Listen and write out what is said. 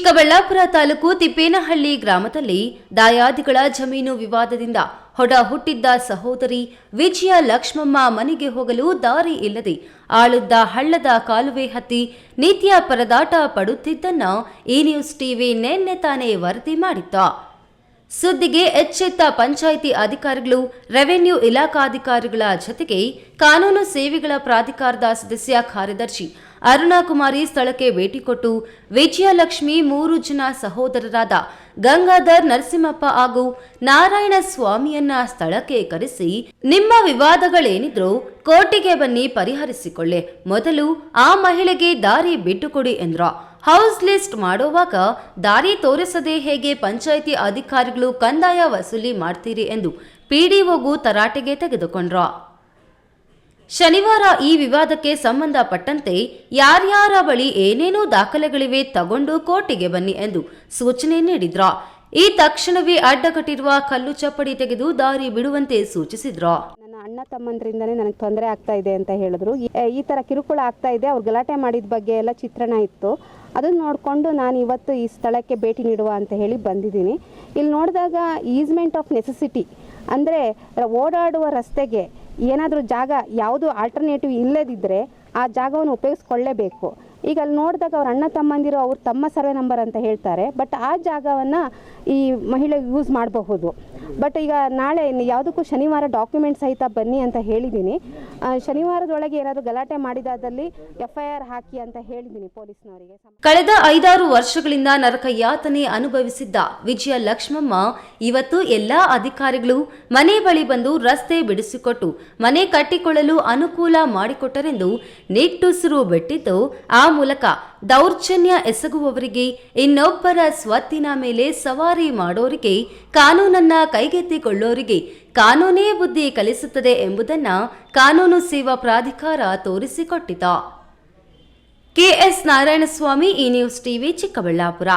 ಚಿಕ್ಕಬಳ್ಳಾಪುರ ತಾಲೂಕು ತಿಪ್ಪೇನಹಳ್ಳಿ ಗ್ರಾಮದಲ್ಲಿ ದಾಯಾದಿಗಳ ಜಮೀನು ವಿವಾದದಿಂದ ಹೊಡ ಹುಟ್ಟಿದ್ದ ಸಹೋದರಿ ವಿಜಯ ಲಕ್ಷ್ಮಮ್ಮ ಮನೆಗೆ ಹೋಗಲು ದಾರಿ ಇಲ್ಲದೆ ಆಳುದ್ದ ಹಳ್ಳದ ಕಾಲುವೆ ಹತ್ತಿ ನಿತ್ಯ ಪರದಾಟ ಪಡುತ್ತಿದ್ದನ್ನ ಈ ನ್ಯೂಸ್ ಟಿವಿ ನಿನ್ನೆ ತಾನೇ ವರದಿ ಮಾಡಿತ್ತ ಸುದ್ದಿಗೆ ಎಚ್ಚೆತ್ತ ಪಂಚಾಯಿತಿ ಅಧಿಕಾರಿಗಳು, ರೆವೆನ್ಯೂ ಇಲಾಖಾಧಿಕಾರಿಗಳ ಜೊತೆಗೆ ಕಾನೂನು ಸೇವೆಗಳ ಪ್ರಾಧಿಕಾರದ ಸದಸ್ಯ ಕಾರ್ಯದರ್ಶಿ ಅರುಣಾಕುಮಾರಿ ಸ್ಥಳಕ್ಕೆ ಭೇಟಿ ಕೊಟ್ಟು ವಿಜಯಲಕ್ಷ್ಮಿ ಮೂರು ಜನ ಸಹೋದರರಾದ ಗಂಗಾಧರ್ ನರಸಿಂಹಪ್ಪ ಹಾಗೂ ನಾರಾಯಣ ಸ್ವಾಮಿಯನ್ನ ಸ್ಥಳಕ್ಕೆ ಕರೆಸಿ, ನಿಮ್ಮ ವಿವಾದಗಳೇನಿದ್ರು ಕೋರ್ಟಿಗೆ ಬನ್ನಿ ಪರಿಹರಿಸಿಕೊಳ್ಳಿ. ಮೊದಲು ಆ ಮಹಿಳೆಗೆ ದಾರಿ ಬಿಟ್ಟುಕೊಡಿ ಎಂದ್ರ. ಹೌಸ್ ಲಿಸ್ಟ್ ಮಾಡುವಾಗ ದಾರಿ ತೋರಿಸದೆ ಹೇಗೆ ಪಂಚಾಯಿತಿ ಅಧಿಕಾರಿಗಳು ಕಂದಾಯ ವಸೂಲಿ ಮಾಡ್ತೀರಿ ಎಂದು ಪಿಡಿಒಗೂ ತರಾಟೆಗೆ ತೆಗೆದುಕೊಂಡ್ರು. ಶನಿವಾರ ಈ ವಿವಾದಕ್ಕೆ ಸಂಬಂಧಪಟ್ಟಂತೆ ಯಾರ್ಯಾರ ಬಳಿ ಏನೇನೋ ದಾಖಲೆಗಳಿವೆ ತಗೊಂಡು ಕೋರ್ಟಿಗೆ ಬನ್ನಿ ಎಂದು ಸೂಚನೆ ನೀಡಿದ್ರ. ಈ ತಕ್ಷಣವೇ ಅಡ್ಡಗಟ್ಟಿರುವ ಕಲ್ಲು ಚಪ್ಪಡಿ ತೆಗೆದು ದಾರಿ ಬಿಡುವಂತೆ ಸೂಚಿಸಿದ್ರು. ನನ್ನ ಅಣ್ಣ ತಮ್ಮಂದ್ರಿಂದನೇ ನನಗೆ ತೊಂದರೆ ಆಗ್ತಾ ಇದೆ ಅಂತ ಹೇಳಿದ್ರು. ಈ- ತರ ಕಿರುಕುಳ ಆಗ್ತಾ ಇದೆ, ಅವ್ರು ಗಲಾಟೆ ಮಾಡಿದ ಬಗ್ಗೆ ಎಲ್ಲ ಚಿತ್ರಣ ಇತ್ತು. ಅದನ್ನು ನೋಡಿಕೊಂಡು ನಾನು ಇವತ್ತು ಈ ಸ್ಥಳಕ್ಕೆ ಭೇಟಿ ನೀಡುವ ಅಂತ ಹೇಳಿ ಬಂದಿದ್ದೀನಿ. ಇಲ್ಲಿ ನೋಡಿದಾಗ ಈಸ್ಮೆಂಟ್ ಆಫ್ ನೆಸೆಸಿಟಿ ಅಂದರೆ ಓಡಾಡುವ ರಸ್ತೆಗೆ ಏನಾದರೂ ಜಾಗ ಯಾವುದು ಆಲ್ಟರ್ನೇಟಿವ್ ಇಲ್ಲದಿದ್ದರೆ ಆ ಜಾಗವನ್ನು ಉಪಯೋಗಿಸ್ಕೊಳ್ಳೇಬೇಕು. ಈಗ ಅಲ್ಲಿ ನೋಡಿದಾಗ ಅವ್ರ ಅಣ್ಣ ತಮ್ಮಂದಿರು ಅವ್ರು ತಮ್ಮ ಸರ್ವೆ ನಂಬರ್ ಅಂತ ಹೇಳ್ತಾರೆ ಬಟ್ ಆ ಜಾಗವನ್ನು ಈ ಮಹಿಳೆ ಯೂಸ್ ಮಾಡಬಹುದು. ಬಟ್ ಈಗ ನಾಳೆ ಯಾವುದಕ್ಕೂ ಶನಿವಾರ ಡಾಕ್ಯುಮೆಂಟ್ ಸಹಿತ ಬನ್ನಿ ಅಂತ ಹೇಳಿದ್ದೀನಿ. ಶನಿವಾರದೊಳಗೆ ಏನಾದರೂ ಗಲಾಟೆ ಮಾಡಿದಾದಲ್ಲಿ ಎಫ್ ಐ ಆರ್ ಹಾಕಿ ಅಂತ ಹೇಳಿದ್ದೀನಿ ಪೊಲೀಸ್ನವರಿಗೆ. ಕಳೆದ ಐದಾರು ವರ್ಷಗಳಿಂದ ನರಕ ಯಾತನೆ ಅನುಭವಿಸಿದ್ದ ವಿಜಯ ಲಕ್ಷ್ಮಮ್ಮ ಇವತ್ತು ಎಲ್ಲಾ ಅಧಿಕಾರಿಗಳು ಮನೆ ಬಳಿ ಬಂದು ರಸ್ತೆ ಬಿಡಿಸಿಕೊಟ್ಟು ಮನೆ ಕಟ್ಟಿಕೊಳ್ಳಲು ಅನುಕೂಲ ಮಾಡಿಕೊಟ್ಟರೆಂದು ನಿಟ್ಟುಸಿರು ಬಿಟ್ಟಿದ್ದು, ಆ ಮೂಲಕ ದೌರ್ಜನ್ಯ ಎಸಗುವವರಿಗೆ ಇನ್ನೊಬ್ಬರ ಸ್ವತ್ತಿನ ಮೇಲೆ ಸವಾರಿ ಮಾಡೋರಿಗೆ ಕಾನೂನನ್ನ ಕೈಗೆತ್ತಿಕೊಳ್ಳೋರಿಗೆ ಕಾನೂನೇ ಬುದ್ಧಿ ಕಲಿಸುತ್ತದೆ ಎಂಬುದನ್ನ ಕಾನೂನು ಸೇವಾ ಪ್ರಾಧಿಕಾರ ತೋರಿಸಿಕೊಟ್ಟಿತು. ಕೆಎಸ್ ನಾರಾಯಣಸ್ವಾಮಿ ಈ ನ್ಯೂಸ್ ಟಿವಿ ಚಿಕ್ಕಬಳ್ಳಾಪುರ.